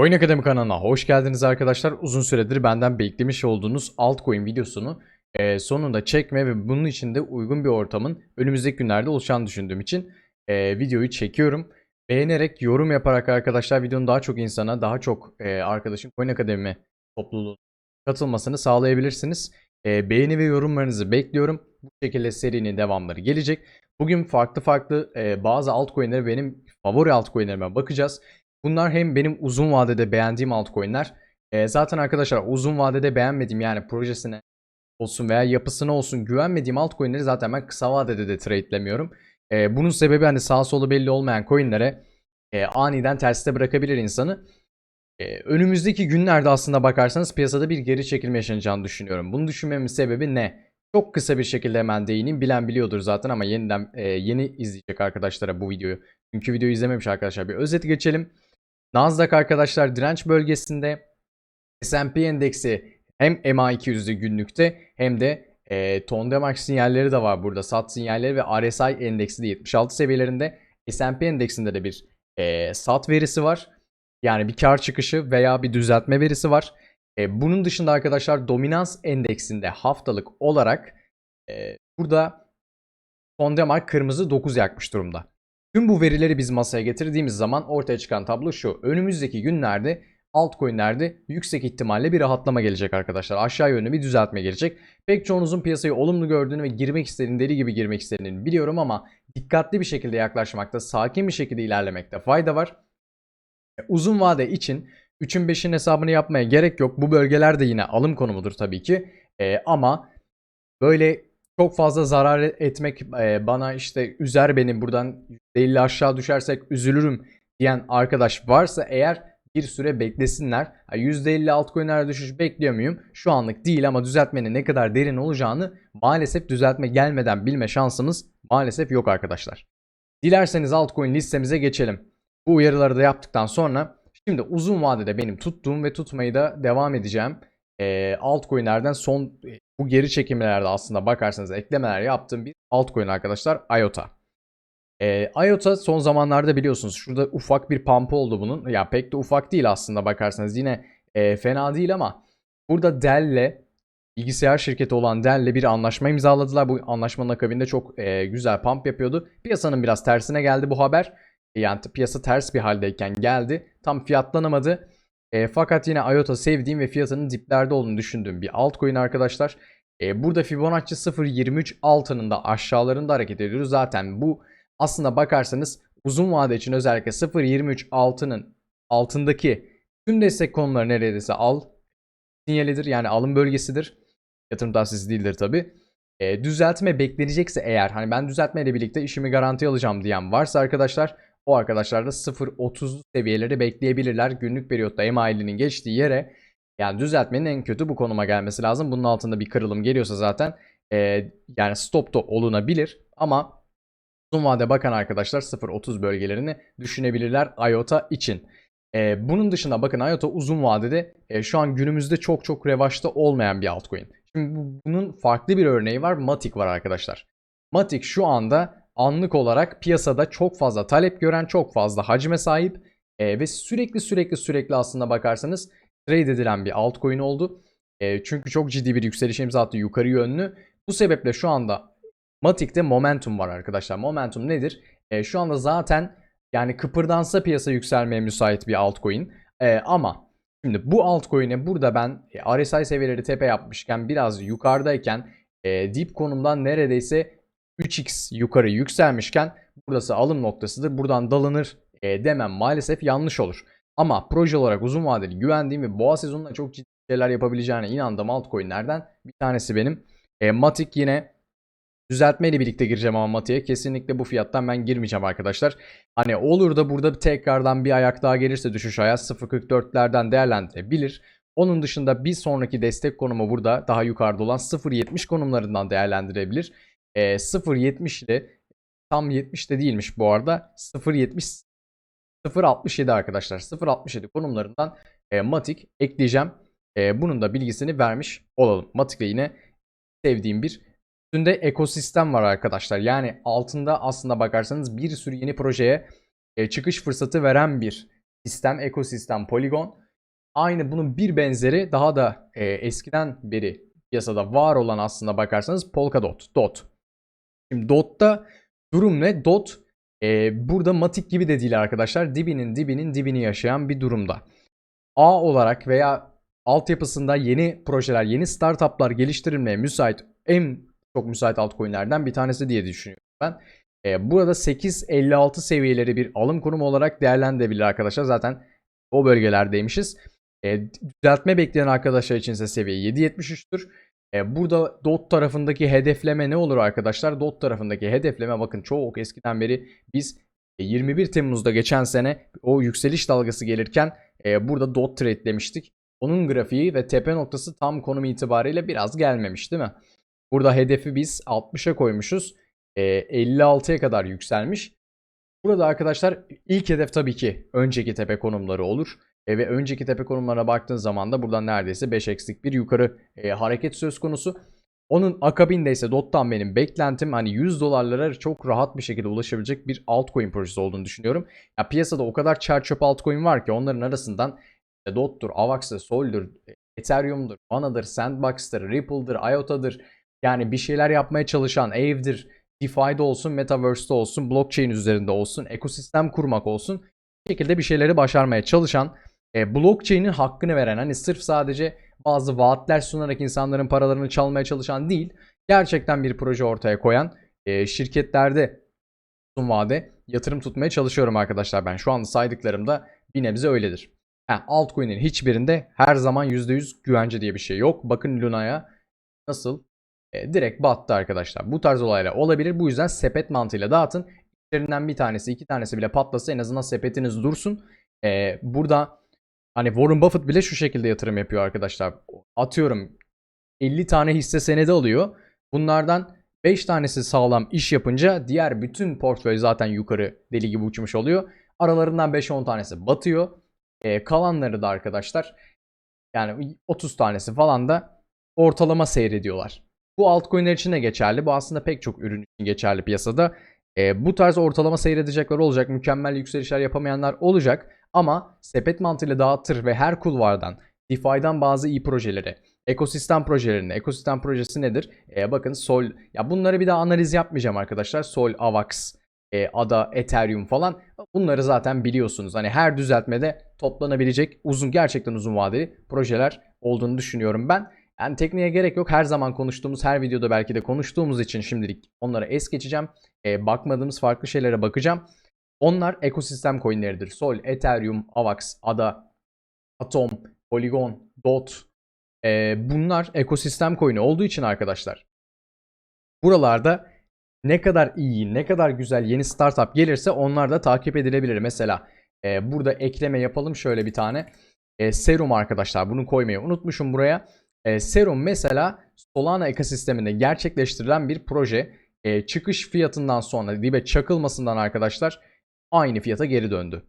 Oyun Akademi kanalına hoş geldiniz arkadaşlar. Uzun süredir benden beklemiş olduğunuz altcoin videosunu e, sonunda çekme ve bunun için de uygun bir ortamın önümüzdeki günlerde olacağını düşündüğüm için e, videoyu çekiyorum. Beğenerek, yorum yaparak arkadaşlar videonun daha çok insana, daha çok e, arkadaşın Coin Akademi topluluğuna katılmasını sağlayabilirsiniz. E, beğeni ve yorumlarınızı bekliyorum. Bu şekilde serinin devamları gelecek. Bugün farklı farklı e, bazı altcoin'lere benim favori altcoin'lerime bakacağız. Bunlar hem benim uzun vadede beğendiğim altcoin'ler. E, zaten arkadaşlar uzun vadede beğenmediğim yani projesine olsun veya yapısına olsun güvenmediğim altcoin'leri zaten ben kısa vadede de trade'lemiyorum. E, bunun sebebi hani sağ solu belli olmayan coin'lere e, aniden terste bırakabilir insanı. E, önümüzdeki günlerde aslında bakarsanız piyasada bir geri çekilme yaşanacağını düşünüyorum. Bunu düşünmemin sebebi ne? Çok kısa bir şekilde hemen değineyim. Bilen biliyordur zaten ama yeniden e, yeni izleyecek arkadaşlara bu videoyu. Çünkü videoyu izlememiş arkadaşlar bir özet geçelim. Nasdaq arkadaşlar direnç bölgesinde S&P endeksi hem MA200'lü günlükte hem de e, Tondemark sinyalleri de var burada. SAT sinyalleri ve RSI endeksi de 76 seviyelerinde. S&P endeksinde de bir e, SAT verisi var. Yani bir kar çıkışı veya bir düzeltme verisi var. E, bunun dışında arkadaşlar dominans endeksinde haftalık olarak e, burada Tondemark kırmızı 9 yakmış durumda. Tüm bu verileri biz masaya getirdiğimiz zaman ortaya çıkan tablo şu. Önümüzdeki günlerde altcoin'lerde yüksek ihtimalle bir rahatlama gelecek arkadaşlar. Aşağı yönlü bir düzeltme gelecek. Pek çoğunuzun piyasayı olumlu gördüğünü ve girmek istediğini, deli gibi girmek istediğini biliyorum ama dikkatli bir şekilde yaklaşmakta, sakin bir şekilde ilerlemekte fayda var. Uzun vade için 3'ün 5'in hesabını yapmaya gerek yok. Bu bölgeler de yine alım konumudur tabii ki. Ee, ama böyle çok fazla zarar etmek e, bana işte üzer beni buradan %50 aşağı düşersek üzülürüm diyen arkadaş varsa eğer bir süre beklesinler. Ha, %50 altcoin'lerde düşüş bekliyor muyum? Şu anlık değil ama düzeltmenin ne kadar derin olacağını maalesef düzeltme gelmeden bilme şansımız maalesef yok arkadaşlar. Dilerseniz altcoin listemize geçelim. Bu uyarıları da yaptıktan sonra şimdi uzun vadede benim tuttuğum ve tutmayı da devam edeceğim e, altcoin'lerden son bu geri çekimlerde aslında bakarsanız eklemeler yaptığım bir altcoin arkadaşlar IOTA. E, IOTA son zamanlarda biliyorsunuz şurada ufak bir pump oldu bunun. Ya pek de ufak değil aslında bakarsanız yine e, fena değil ama burada Dell'le bilgisayar şirketi olan Dell'le bir anlaşma imzaladılar. Bu anlaşmanın akabinde çok e, güzel pump yapıyordu. Piyasanın biraz tersine geldi bu haber. Yani piyasa ters bir haldeyken geldi. Tam fiyatlanamadı. E, fakat yine IOTA sevdiğim ve fiyatının diplerde olduğunu düşündüğüm bir altcoin arkadaşlar. E, burada Fibonacci 0.23 altının da aşağılarında hareket ediyoruz. Zaten bu aslında bakarsanız uzun vade için özellikle 0.23 altının altındaki tüm destek konuları neredeyse al sinyalidir. Yani alım bölgesidir. Yatırım tavsiyesi değildir tabi. E, düzeltme beklenecekse eğer hani ben düzeltmeyle birlikte işimi garanti alacağım diyen varsa arkadaşlar o arkadaşlar da 0.30 seviyeleri bekleyebilirler. Günlük periyotta M50'nin geçtiği yere yani düzeltmenin en kötü bu konuma gelmesi lazım. Bunun altında bir kırılım geliyorsa zaten e, yani stop da olunabilir ama uzun vade bakan arkadaşlar 0.30 bölgelerini düşünebilirler IOTA için. E, bunun dışında bakın IOTA uzun vadede e, şu an günümüzde çok çok revaçta olmayan bir altcoin. Şimdi bu, bunun farklı bir örneği var. Matic var arkadaşlar. Matic şu anda anlık olarak piyasada çok fazla talep gören, çok fazla hacme sahip e, ve sürekli sürekli sürekli aslında bakarsanız trade edilen bir altcoin oldu. E, çünkü çok ciddi bir yükseliş imza attı yukarı yönlü. Bu sebeple şu anda Matic'te momentum var arkadaşlar. Momentum nedir? E, şu anda zaten yani kıpırdansa piyasa yükselmeye müsait bir altcoin. E, ama şimdi bu altcoin'e burada ben e, RSI seviyeleri tepe yapmışken biraz yukarıdayken e, dip konumdan neredeyse 3x yukarı yükselmişken burası alım noktasıdır. Buradan dalınır e, demem maalesef yanlış olur. Ama proje olarak uzun vadeli güvendiğim ve boğa sezonunda çok ciddi şeyler yapabileceğine inandığım altcoin'lerden bir tanesi benim. E, Matic yine düzeltmeyle birlikte gireceğim ama Matic'e. Kesinlikle bu fiyattan ben girmeyeceğim arkadaşlar. Hani olur da burada tekrardan bir ayak daha gelirse düşüş ayağı 0.44'lerden değerlendirebilir. Onun dışında bir sonraki destek konumu burada daha yukarıda olan 0.70 konumlarından değerlendirebilir. E, 0.70 ile tam 70 de değilmiş bu arada. 0.70 0.67 arkadaşlar. 0.67 konumlarından e, Matic ekleyeceğim. E, bunun da bilgisini vermiş olalım. Matic'le yine sevdiğim bir üstünde ekosistem var arkadaşlar. Yani altında aslında bakarsanız bir sürü yeni projeye e, çıkış fırsatı veren bir sistem, ekosistem Polygon. Aynı bunun bir benzeri daha da e, eskiden beri piyasada var olan aslında bakarsanız Polkadot, DOT. Şimdi DOT'ta durum ne? DOT e, burada Matic gibi de değil arkadaşlar. Dibinin dibinin dibini yaşayan bir durumda. A olarak veya altyapısında yeni projeler, yeni startuplar geliştirilmeye müsait en çok müsait altcoin'lerden bir tanesi diye düşünüyorum ben. E, burada 8.56 seviyeleri bir alım konumu olarak değerlendirebilir arkadaşlar. Zaten o bölgelerdeymişiz. E, düzeltme bekleyen arkadaşlar için ise seviye 7.73'tür. E, burada DOT tarafındaki hedefleme ne olur arkadaşlar? DOT tarafındaki hedefleme bakın çok eskiden beri biz e, 21 Temmuz'da geçen sene o yükseliş dalgası gelirken e, burada DOT trade demiştik. Onun grafiği ve tepe noktası tam konum itibariyle biraz gelmemiş değil mi? Burada hedefi biz 60'a koymuşuz. E, 56'ya kadar yükselmiş. Burada arkadaşlar ilk hedef tabii ki önceki tepe konumları olur. E, ve önceki tepe konumlarına baktığın zaman da buradan neredeyse 5 eksik bir yukarı e, hareket söz konusu. Onun akabinde ise DOT'tan benim beklentim hani 100 dolarlara çok rahat bir şekilde ulaşabilecek bir altcoin projesi olduğunu düşünüyorum. Ya piyasada o kadar çer çöp altcoin var ki onların arasından işte DOT'tur, AVAX'dır, Sol'dur, Ethereum'dur, Mana'dır, Sandbox'tır, Ripple'dır, IOTA'dır. Yani bir şeyler yapmaya çalışan Ave'dir, DeFi'de olsun, Metaverse'de olsun, blockchain üzerinde olsun, ekosistem kurmak olsun. Bir şekilde bir şeyleri başarmaya çalışan, e, blockchain'in hakkını veren, hani sırf sadece bazı vaatler sunarak insanların paralarını çalmaya çalışan değil, gerçekten bir proje ortaya koyan e, şirketlerde uzun vade yatırım tutmaya çalışıyorum arkadaşlar ben. Şu anda saydıklarımda bir nebze öyledir. Ha, altcoin'in hiçbirinde her zaman %100 güvence diye bir şey yok. Bakın Luna'ya nasıl e, direkt battı arkadaşlar. Bu tarz olaylar olabilir. Bu yüzden sepet mantığıyla dağıtın. İçlerinden bir tanesi iki tanesi bile patlasa en azından sepetiniz dursun. E, burada hani Warren Buffett bile şu şekilde yatırım yapıyor arkadaşlar. Atıyorum 50 tane hisse senedi alıyor. Bunlardan 5 tanesi sağlam iş yapınca diğer bütün portföy zaten yukarı deli gibi uçmuş oluyor. Aralarından 5-10 tanesi batıyor. E, kalanları da arkadaşlar yani 30 tanesi falan da ortalama seyrediyorlar. Bu altcoin'ler için de geçerli. Bu aslında pek çok ürün için geçerli piyasada. E, bu tarz ortalama seyredecekler olacak. Mükemmel yükselişler yapamayanlar olacak. Ama sepet mantığıyla dağıtır ve her kulvardan DeFi'den bazı iyi projeleri, ekosistem projelerine, ekosistem projesi nedir? E, bakın Sol, ya bunları bir daha analiz yapmayacağım arkadaşlar. Sol, Avax, e, ADA, Ethereum falan bunları zaten biliyorsunuz. Hani her düzeltmede toplanabilecek uzun gerçekten uzun vadeli projeler olduğunu düşünüyorum ben. Yani tekniğe gerek yok. Her zaman konuştuğumuz, her videoda belki de konuştuğumuz için şimdilik onlara es geçeceğim. E, bakmadığımız farklı şeylere bakacağım. Onlar ekosistem coinleridir. Sol, Ethereum, Avax, ADA, Atom, Polygon, DOT. E, bunlar ekosistem coin'i olduğu için arkadaşlar. Buralarda ne kadar iyi, ne kadar güzel yeni startup gelirse onlar da takip edilebilir. Mesela e, burada ekleme yapalım şöyle bir tane. E, Serum arkadaşlar bunu koymayı unutmuşum buraya. E, Serum mesela Solana ekosisteminde gerçekleştirilen bir proje. E, çıkış fiyatından sonra dibe çakılmasından arkadaşlar aynı fiyata geri döndü.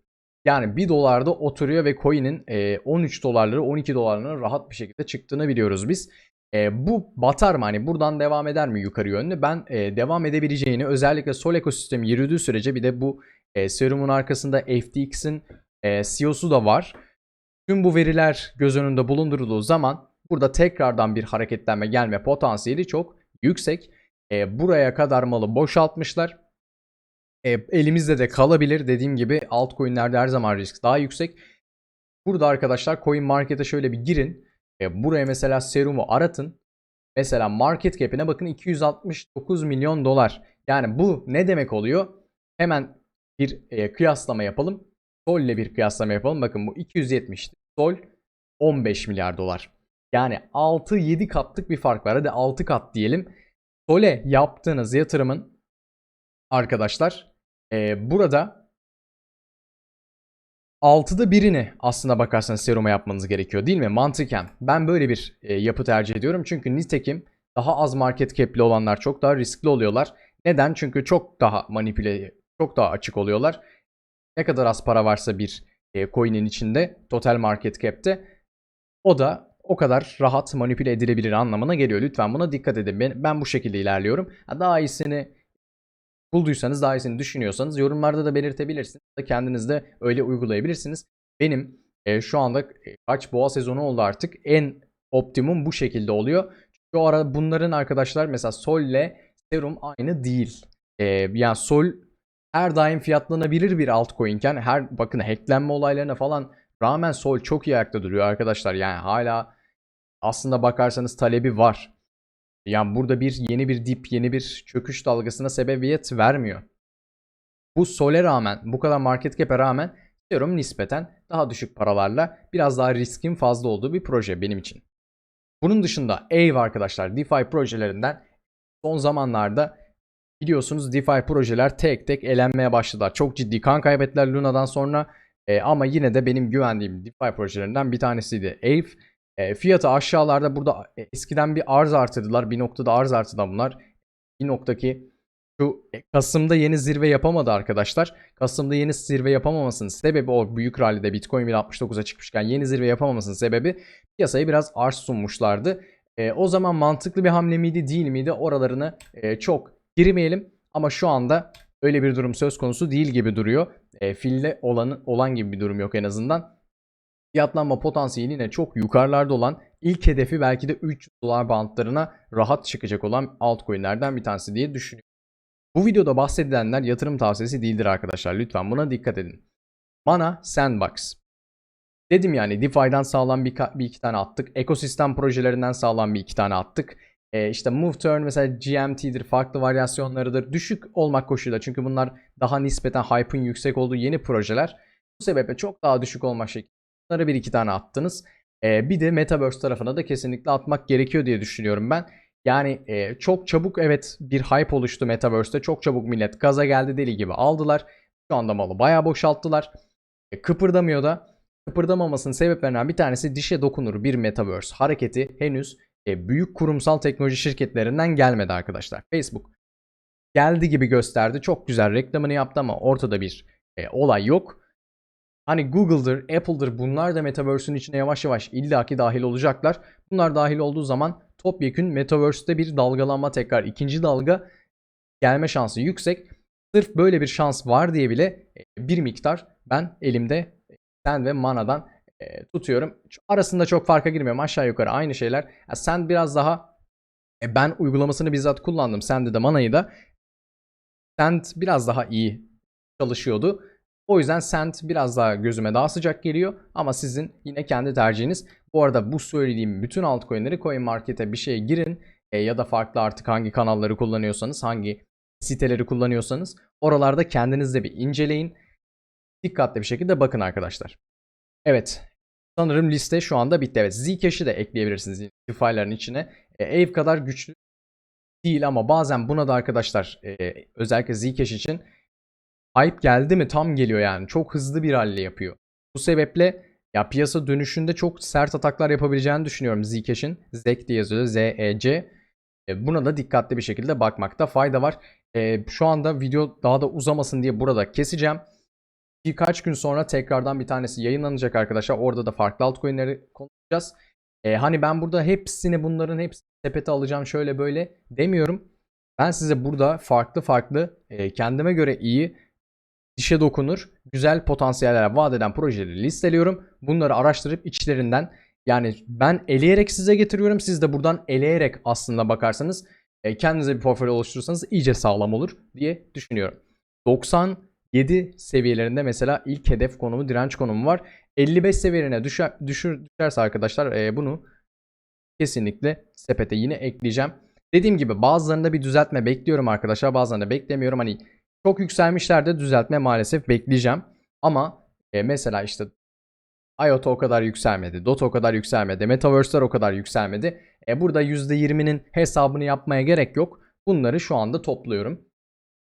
Yani 1 dolarda oturuyor ve coin'in e, 13 dolarları 12 dolarlarına rahat bir şekilde çıktığını biliyoruz biz. E, bu batar mı? Hani buradan devam eder mi yukarı yönlü? Ben e, devam edebileceğini özellikle Sol ekosistemi yürüdüğü sürece bir de bu e, Serum'un arkasında FTX'in e, CEO'su da var. Tüm bu veriler göz önünde bulundurulduğu zaman burada tekrardan bir hareketlenme gelme potansiyeli çok yüksek. E, buraya kadar malı boşaltmışlar. E, elimizde de kalabilir. Dediğim gibi altcoin'lerde her zaman risk daha yüksek. Burada arkadaşlar coin market'e şöyle bir girin. E, buraya mesela serumu aratın. Mesela market cap'ine bakın 269 milyon dolar. Yani bu ne demek oluyor? Hemen bir e, kıyaslama yapalım. Sol ile bir kıyaslama yapalım. Bakın bu 270. Sol 15 milyar dolar. Yani 6-7 katlık bir fark var. Hadi 6 kat diyelim. Sol'e yaptığınız yatırımın arkadaşlar e, burada 6'da birini aslına bakarsanız seruma yapmanız gerekiyor değil mi? Mantıken ben böyle bir e, yapı tercih ediyorum. Çünkü nitekim daha az market cap'li olanlar çok daha riskli oluyorlar. Neden? Çünkü çok daha manipüle, çok daha açık oluyorlar. Ne kadar az para varsa bir e, coin'in içinde total market cap'te o da o kadar rahat manipüle edilebilir anlamına geliyor. Lütfen buna dikkat edin. Ben, ben bu şekilde ilerliyorum. Daha iyisini bulduysanız, daha iyisini düşünüyorsanız yorumlarda da belirtebilirsiniz. Kendiniz de öyle uygulayabilirsiniz. benim e, şu anda e, kaç boğa sezonu oldu artık en optimum bu şekilde oluyor. Şu ara bunların arkadaşlar mesela Sol ile Serum aynı değil. E, yani Sol her daim fiyatlanabilir bir altcoin'ken her bakın hacklenme olaylarına falan rağmen Sol çok iyi ayakta duruyor arkadaşlar. Yani hala aslında bakarsanız talebi var. Yani burada bir yeni bir dip, yeni bir çöküş dalgasına sebebiyet vermiyor. Bu Sol'e rağmen, bu kadar market cap'e rağmen Serum nispeten daha düşük paralarla biraz daha riskin fazla olduğu bir proje benim için. Bunun dışında Aave arkadaşlar DeFi projelerinden son zamanlarda biliyorsunuz DeFi projeler tek tek elenmeye başladılar. Çok ciddi kan kaybettiler Luna'dan sonra E, ama yine de benim güvendiğim DeFi projelerinden bir tanesiydi Aave. E, fiyatı aşağılarda burada e, eskiden bir arz artırdılar. Bir noktada arz artırdılar bunlar. Bir noktaki şu e, Kasım'da yeni zirve yapamadı arkadaşlar. Kasım'da yeni zirve yapamamasının sebebi o büyük rallide Bitcoin 1069'a çıkmışken yeni zirve yapamamasının sebebi piyasaya biraz arz sunmuşlardı. E, o zaman mantıklı bir hamle miydi değil miydi oralarını e, çok girmeyelim. Ama şu anda öyle bir durum söz konusu değil gibi duruyor. E, filde olan, olan gibi bir durum yok en azından. Fiyatlanma potansiyeli yine çok yukarılarda olan ilk hedefi belki de 3 dolar bantlarına rahat çıkacak olan altcoin'lerden bir tanesi diye düşünüyorum. Bu videoda bahsedilenler yatırım tavsiyesi değildir arkadaşlar. Lütfen buna dikkat edin. Mana Sandbox. Dedim yani DeFi'den sağlam bir, bir iki tane attık. Ekosistem projelerinden sağlam bir iki tane attık. Ee, işte Move Turn mesela GMT'dir, farklı varyasyonlarıdır. Düşük olmak koşuluyla çünkü bunlar daha nispeten hype'ın yüksek olduğu yeni projeler. Bu sebeple çok daha düşük olmak şeklinde bunları bir iki tane attınız. Ee, bir de Metaverse tarafına da kesinlikle atmak gerekiyor diye düşünüyorum ben. Yani e, çok çabuk evet bir hype oluştu Metaverse'te. Çok çabuk millet gaza geldi deli gibi aldılar. Şu anda malı bayağı boşalttılar. E, kıpırdamıyor da. Kıpırdamamasının sebeplerinden bir tanesi dişe dokunur bir Metaverse hareketi henüz e, büyük kurumsal teknoloji şirketlerinden gelmedi arkadaşlar. Facebook geldi gibi gösterdi. Çok güzel reklamını yaptı ama ortada bir e, olay yok. Hani Google'dır, Apple'dır bunlar da Metaverse'ün içine yavaş yavaş illaki dahil olacaklar. Bunlar dahil olduğu zaman topyekün Metaverse'te bir dalgalanma tekrar ikinci dalga gelme şansı yüksek. Sırf böyle bir şans var diye bile e, bir miktar ben elimde Sen ve Mana'dan e, tutuyorum. Arasında çok farka girmiyorum. Aşağı yukarı aynı şeyler. Yani sen biraz daha e, ben uygulamasını bizzat kullandım. Sende de Mana'yı da. Send biraz daha iyi çalışıyordu. O yüzden Send biraz daha gözüme daha sıcak geliyor ama sizin yine kendi tercihiniz. Bu arada bu söylediğim bütün altcoin'leri coin markete bir şeye girin e, ya da farklı artık hangi kanalları kullanıyorsanız, hangi siteleri kullanıyorsanız oralarda kendiniz de bir inceleyin. Dikkatli bir şekilde bakın arkadaşlar. Evet. Sanırım liste şu anda bitti. Evet. Zcash'i de ekleyebilirsiniz DeFi'lerin içine. E, Aave kadar güçlü değil ama bazen buna da arkadaşlar e, özellikle Zcash için hype geldi mi tam geliyor yani. Çok hızlı bir halle yapıyor. Bu sebeple ya piyasa dönüşünde çok sert ataklar yapabileceğini düşünüyorum Zcash'in. ZEC diye yazıyor. Z-E-C. E, buna da dikkatli bir şekilde bakmakta fayda var. E, şu anda video daha da uzamasın diye burada keseceğim. Birkaç gün sonra tekrardan bir tanesi yayınlanacak arkadaşlar. Orada da farklı altcoin'leri konuşacağız. E, hani ben burada hepsini bunların hepsini sepete alacağım şöyle böyle demiyorum. Ben size burada farklı farklı e, kendime göre iyi dişe dokunur, güzel potansiyeller vaat eden projeleri listeliyorum. Bunları araştırıp içlerinden yani ben eleyerek size getiriyorum. Siz de buradan eleyerek aslında bakarsanız e, kendinize bir portföy oluşturursanız iyice sağlam olur diye düşünüyorum. 97 seviyelerinde mesela ilk hedef konumu, direnç konumu var. 55 seviyelerine düşer, düşür, düşerse arkadaşlar e, bunu kesinlikle sepete yine ekleyeceğim. Dediğim gibi bazılarında bir düzeltme bekliyorum arkadaşlar. Bazılarında beklemiyorum. Hani çok yükselmişlerde düzeltme maalesef bekleyeceğim. Ama e, mesela işte IOTA o kadar yükselmedi. DOT o kadar yükselmedi. Metaverse'ler o kadar yükselmedi. E, burada %20'nin hesabını yapmaya gerek yok. Bunları şu anda topluyorum.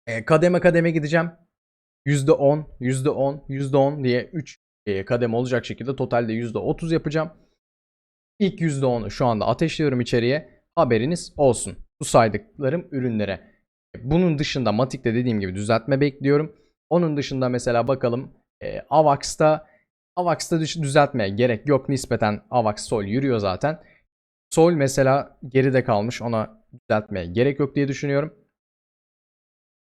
E, kademe kademe gideceğim. %10, %10, %10 diye 3 e, kademe olacak şekilde totalde %30 yapacağım. İlk %10'u şu anda ateşliyorum içeriye. Haberiniz olsun. Bu saydıklarım ürünlere. Bunun dışında Matik'te dediğim gibi düzeltme bekliyorum. Onun dışında mesela bakalım e, Avax'ta Avax'ta düzeltmeye gerek yok. Nispeten Avax Sol yürüyor zaten. Sol mesela geride kalmış. Ona düzeltmeye gerek yok diye düşünüyorum.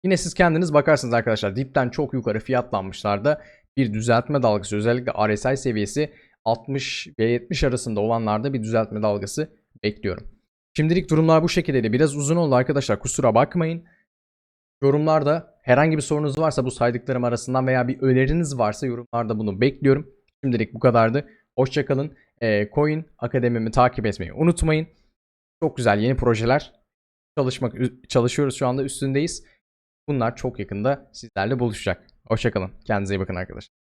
Yine siz kendiniz bakarsınız arkadaşlar. Dipten çok yukarı fiyatlanmışlar da bir düzeltme dalgası özellikle RSI seviyesi 60 ve 70 arasında olanlarda bir düzeltme dalgası bekliyorum. Şimdilik durumlar bu şekilde de biraz uzun oldu arkadaşlar kusura bakmayın. Yorumlarda herhangi bir sorunuz varsa bu saydıklarım arasından veya bir öneriniz varsa yorumlarda bunu bekliyorum. Şimdilik bu kadardı. Hoşçakalın. Ee, Coin Akademimi takip etmeyi unutmayın. Çok güzel yeni projeler çalışmak çalışıyoruz şu anda üstündeyiz. Bunlar çok yakında sizlerle buluşacak. Hoşçakalın. Kendinize iyi bakın arkadaşlar.